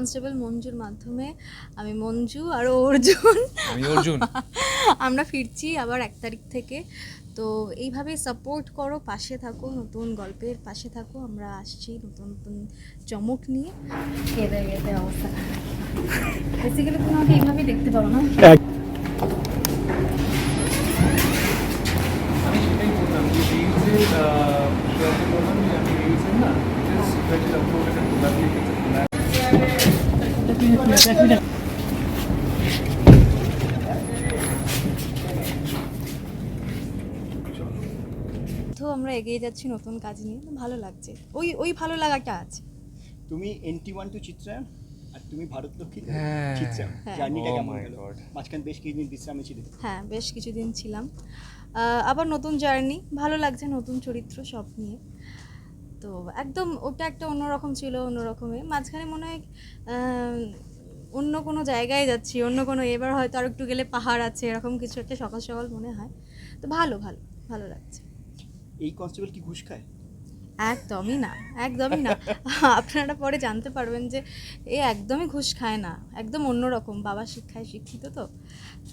Constable মঞ্জুর মাধ্যমে আমি মঞ্জু আর অর্জুন। আমি অর্জুন। আমরা ফিরছি আবার এক তারিখ থেকে। তো এইভাবে সাপোর্ট করো পাশে থাকো নতুন গল্পের পাশে থাকো। আমরা আসছি নতুন নতুন চমক নিয়ে। কেঁদে কেঁদে অবস্থা। বেসিক্যালি তুমি আমাকে এইভাবেই দেখতে পারো না? আমি সেটাই বললাম যে আমি না just that uploaded and public তো আমরা এগিয়ে যাচ্ছি নতুন কাজ নিয়ে। ভালো লাগছে। ওই ওই ভালো লাগাটা আছে। তুমি এনটি ওয়ান টু চিত্রায়ন আর তুমি ভারত লক্ষ্মী হ্যাঁ। চিত্রায়ন হ্যাঁ। জার্নিটা Oh কেমন গেল? মাঝখানে বেশ কিছুদিন বিশ্রামে ছিল হ্যাঁ বেশ কিছুদিন ছিলাম। আহ, আবার নতুন জার্নি ভালো লাগছে নতুন চরিত্র সব নিয়ে। তো একদম ওটা একটা অন্যরকম ছিল অন্যরকমে। মাঝখানে মনে হয় অন্য কোনো জায়গায় যাচ্ছি অন্য কোনো এবার হয়তো আর একটু গেলে পাহাড় আছে এরকম কিছু একটা সকাল সকাল মনে হয়। তো ভালো ভালো ভালো লাগছে। এই কনস্টেবল কি ঘুষ খায়? একদমই না একদমই না। আপনারা পরে জানতে পারবেন যে এ একদমই ঘুষ খায় না একদম অন্যরকম। বাবা শিক্ষায় শিক্ষিত তো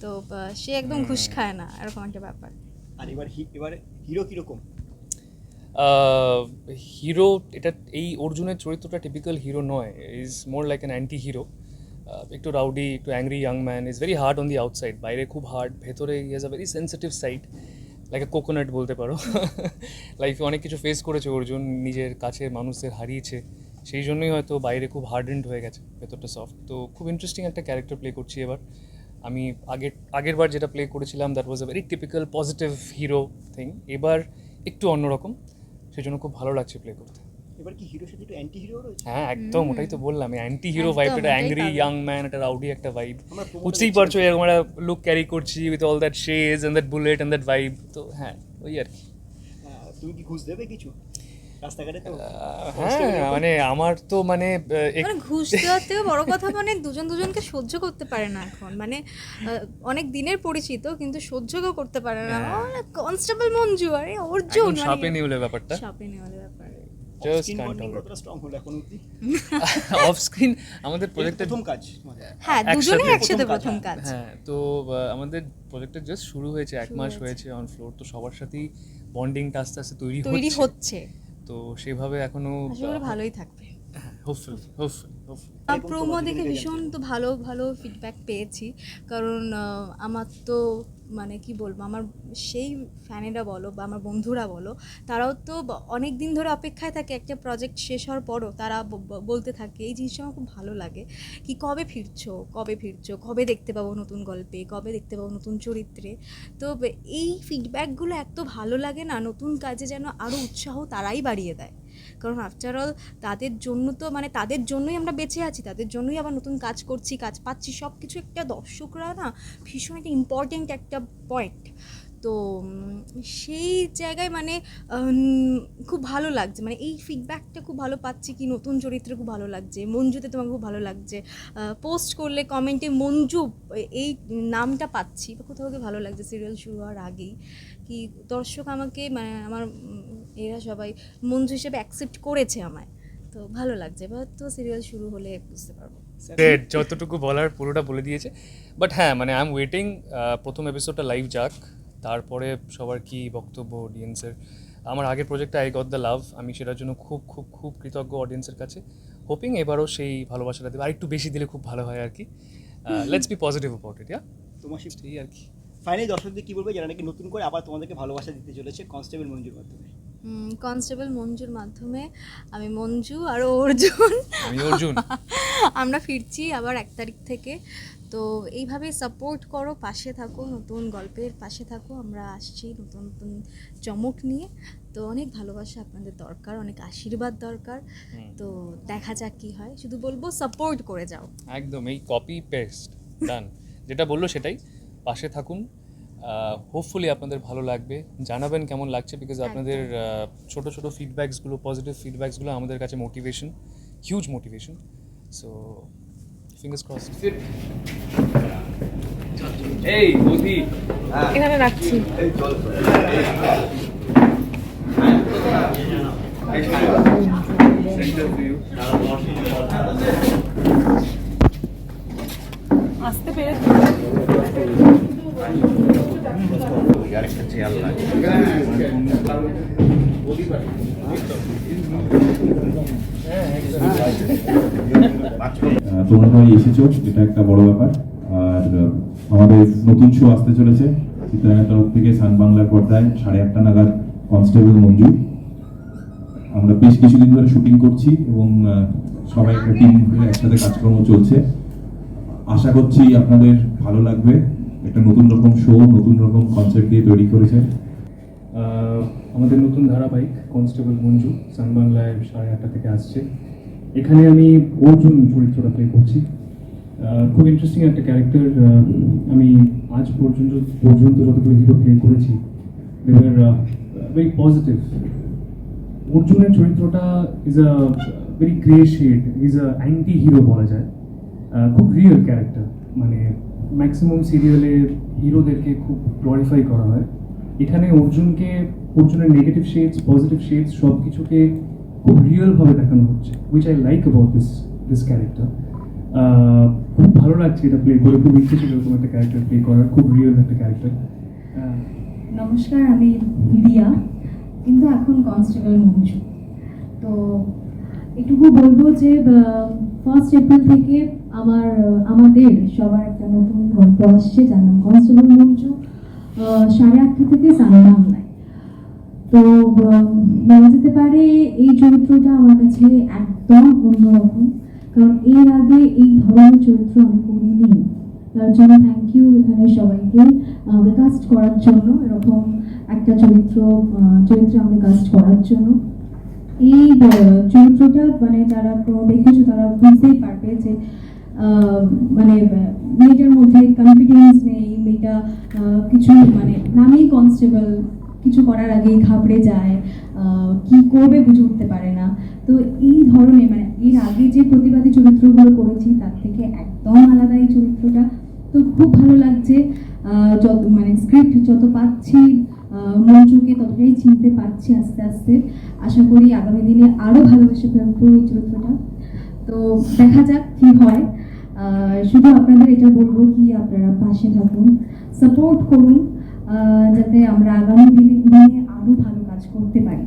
তো সে একদম ঘুষ খায় না এরকম একটা ব্যাপার। আর এবার এবার হিরো কীরকম? হিরো এটা এই অর্জুনের চরিত্রটা টিপিক্যাল হিরো নয় is more like an anti hero একটু রাউডি একটু angry young man is very hard on the outside বাইরে খুব হার্ড ভেতরে is a very sensitive side like a coconut বলতে পারো। লাইফে অনেক কিছু ফেস করেছে অর্জুন, নিজের কাছের মানুষদের হারিয়েছে, সেই জন্যই হয়তো বাইরে খুব হার্ডেন্ড হয়ে গেছে, ভেতরটা সফট তো খুব ইন্টারেস্টিং একটা ক্যারেক্টার প্লে করছি এবার। আমি আগের আগের বার যেটা প্লে করেছিলাম that was a very typical positive hero thing এবার একটু অন্যরকম। সেই জন্য খুব ভালো লাগছে প্লে করতে। এবার কি হিরো সাথে একটু অ্যান্টি হিরো রয়েছে? হ্যাঁ একদম ওটাই তো বললাম অ্যান্টি হিরো ভাইব এটা অ্যাংরি ইয়াং ম্যান একটা রাউডি একটা ভাইব বুঝতেই পারছ এরকম একটা লুক ক্যারি করছি with all that শেজ and that bullet and that vibe তো হ্যাঁ ওই আর কি। তুমি কি ঘুষ দেবে কিছু? হ্যাঁ মানে আমার তো মানে মানে ঘুষ দেওয়ার বড় কথা মানে দুজন দুজনকে সহ্য করতে পারে না এখন। মানে অনেক দিনের পরিচিত কিন্তু সহ্য করতে পারে না। কনস্টেবল মঞ্জু আরে অর্জুন একদম সাপে নিউলে ব্যাপারটা। সাপে নেওয়ালে ব্যাপার। অফ স্ক্রিন আমাদের প্রজেক্টের প্রথম কাজ। হ্যাঁ একসাথে একসাথে প্রথম কাজ, হ্যাঁ তো আমাদের প্রজেক্টটা জাস্ট শুরু হয়েছে এক মাস হয়েছে। অন ফ্লোর তো সবার সাথেই বন্ডিংটা আস্তে আস্তে তৈরি হচ্ছে। তো সেভাবে এখনও আসলে ভালোই থাকবে। হোপফুলি হোপফুলি হোপফুলি প্রোমো দেখে ভীষণ তো ভালো ভালো ফিডব্যাক পেয়েছি। কারণ আমার তো মানে কি বলব, আমার সেই ফ্যানেরা বলো বা আমার বন্ধুরা বলো, তারাও তো অনেক দিন ধরে অপেক্ষায় থাকে একটা প্রজেক্ট শেষ হওয়ার পরও তারা বলতে থাকে, এই জিনিসটা আমার খুব ভালো লাগে। কি কবে ফিরছো? কবে ফিরছো? কবে দেখতে পাবো নতুন গল্পে? কবে দেখতে পাবো নতুন চরিত্রে? তো এই ফিডব্যাকগুলো এত ভালো লাগে না, নতুন কাজে যেন আরও উৎসাহ তারাই বাড়িয়ে দেয়। কারণ আফটার অল তাদের জন্য তো মানে তাদের জন্যই আমরা বেঁচে আছি, তাদের জন্যই আবার নতুন কাজ করছি, কাজ পাচ্ছি সব কিছু একটা দর্শকরা না ভীষণ একটা ইম্পর্টেন্ট একটা পয়েন্ট তো সেই জায়গায় মানে খুব ভালো লাগছে। মানে এই ফিডব্যাকটা খুব ভালো পাচ্ছি কি নতুন চরিত্রে খুব ভালো লাগছে, মঞ্জুতে তোমাকে খুব ভালো লাগছে। পোস্ট করলে কমেন্টে মঞ্জু এই নামটা পাচ্ছি। বা কোথাও গিয়ে ভালো লাগছে সিরিয়াল শুরু হওয়ার আগেই। কি দর্শক আমাকে মানে আমার এরা সবাই মঞ্জু হিসেবে অ্যাকসেপ্ট করেছে আমায়। তো ভালো লাগছে, এবার তো সিরিয়াল শুরু হলে বুঝতে পারব। যতটুকু বলার পুরোটা বলে দিয়েছে। বাট হ্যাঁ মানে আই এম ওয়েটিং প্রথম এপিসোডটা লাইভ যাক। তারপরে সবার কি বক্তব্য অডিয়েন্সের আমার আগের প্রজেক্টটা আই গট দ্য লাভ আমি সেটার জন্য খুব খুব খুব কৃতজ্ঞ অডিয়েন্সের কাছে। হোপিং এবারও সেই ভালোবাসাটা দেবে। আর একটু বেশি দিলে খুব ভালো হয় আর কি let's be positive about it yeah তোমার সেই আর কি ফাইনালি দর্শকদের কি বলবে? যারা নাকি নতুন করে আবার তোমাদেরকে ভালোবাসা দিতে চলেছে কনস্টেবল মঞ্জুর মাধ্যমে। কনস্টেবল মঞ্জুর মাধ্যমে আমি মঞ্জু আর অর্জুন। আমি অর্জুন। আমরা ফিরছি আবার এক তারিখ থেকে। তো এইভাবে সাপোর্ট করো পাশে থাকো নতুন গল্পের পাশে থাকো। আমরা আসছি নতুন নতুন চমক নিয়ে। তো অনেক ভালোবাসা আপনাদের দরকার অনেক আশীর্বাদ দরকার। তো দেখা যাক কি হয়। শুধু বলব সাপোর্ট করে যাও। একদম এই কপি পেস্ট ডান যেটা বলল সেটাই। পাশে থাকুন হোপফুলি আপনাদের ভালো লাগবে। জানাবেন কেমন লাগছে বিকজ আপনাদের ছোট ছোট ফিডব্যাকসগুলো পজিটিভ ফিডব্যাকসগুলো আমাদের কাছে motivation huge motivation so fingers crossed এই বৌদি। এখানে রাখছি। সেন্টার ভিউ আসতে পেরে আরেকটা চেয়ার লাগে আহ, তোমরা এটা একটা বড় ব্যাপার। আর আমাদের নতুন শো আসতে চলেছে। চিত্রায়নের তরফ থেকে সান বাংলার পর্দায় সাড়ে আটটা নাগাদ কনস্টেবল মঞ্জু আমরা বেশ কিছুদিন ধরে শুটিং করছি এবং সবাই একটা টিম একসাথে কাজকর্ম চলছে। আশা করছি আপনাদের ভালো লাগবে। একটা নতুন রকম শো নতুন রকম কনসেপ্ট দিয়ে তৈরি করেছে আমাদের নতুন ধারাবাহিক কনস্টেবল মঞ্জু সান বাংলায় সাড়ে আটটা থেকে আসছে। এখানে আমি অর্জুন চরিত্রটা প্লে করছি। খুব ইন্টারেস্টিং একটা ক্যারেক্টার আমি আজ পর্যন্ত পর্যন্ত যতগুলো হিরো প্লে করেছি দেওয়ার ভেরি পজিটিভ অর্জুনের চরিত্রটা is a very grey is a anti hero বলা যায়। খুব রিয়েল ক্যারেক্টার মানে ম্যাক্সিমাম সিরিয়ালে হিরোদেরকে খুব গ্লোরিফাই করা হয়। এখানে অর্জুনকে, অর্জুনের নেগেটিভ শেডস পজিটিভ শেডস সব কিছুকে খুব রিয়েলভাবে দেখানো হচ্ছে which I like about this this character খুব ভালো লাগছে এটা প্লে করে, খুব ইচ্ছে ছিল এরকম একটা ক্যারেক্টার প্লে করার, খুব রিয়েল একটা ক্যারেক্টার নমস্কার, আমি রিয়া, কিন্তু এখন কনস্টেবল মঞ্জু তো এটুকু বলব যে ফার্স্ট এপ্রিল থেকে আমার আমাদের সবার একটা নতুন গল্প আসছে, যার নাম কনস্টেবল মঞ্জু সাড়ে আটটা থেকে সান বাংলায়। তো বলা যেতে পারে এই চরিত্রটা আমার কাছে একদম অন্যরকম, কারণ এর আগে এই ধরনের চরিত্র আমি করিনি। তার জন্য থ্যাংক ইউ এখানে সবাইকে আমাকে কাস্ট করার জন্য, এরকম একটা চরিত্র চরিত্রে আমাকে কাস্ট করার জন্য। এই চরিত্রটা মানে যারা দেখেছ, তারা বুঝতেই পারবে যে মানে মেয়েটার মধ্যে কনফিডেন্স নেই, মেয়েটা কিছু মানে নামেই কনস্টেবল কিছু করার আগেই ঘাবড়ে যায় কি করবে বুঝে উঠতে পারে না। তো এই ধরনের মানে এর আগে যে প্রতিবাদী চরিত্রগুলো করেছি, তার থেকে একদম আলাদা এই চরিত্রটা। তো খুব ভালো লাগছে যত মানে স্ক্রিপ্ট যত পাচ্ছি আহ, মঞ্জুকে ততটাই চিনতে পারছি আস্তে আস্তে। আশা করি আগামী দিনে আরও ভালোবেসে ফেলব এই চরিত্রটা। তো দেখা যাক কি হয়। শুধু আপনাদের এটা বলব কি আপনারা পাশে থাকুন সাপোর্ট করুন যাতে আমরা আগামী দিনে আরও ভালো কাজ করতে পারি।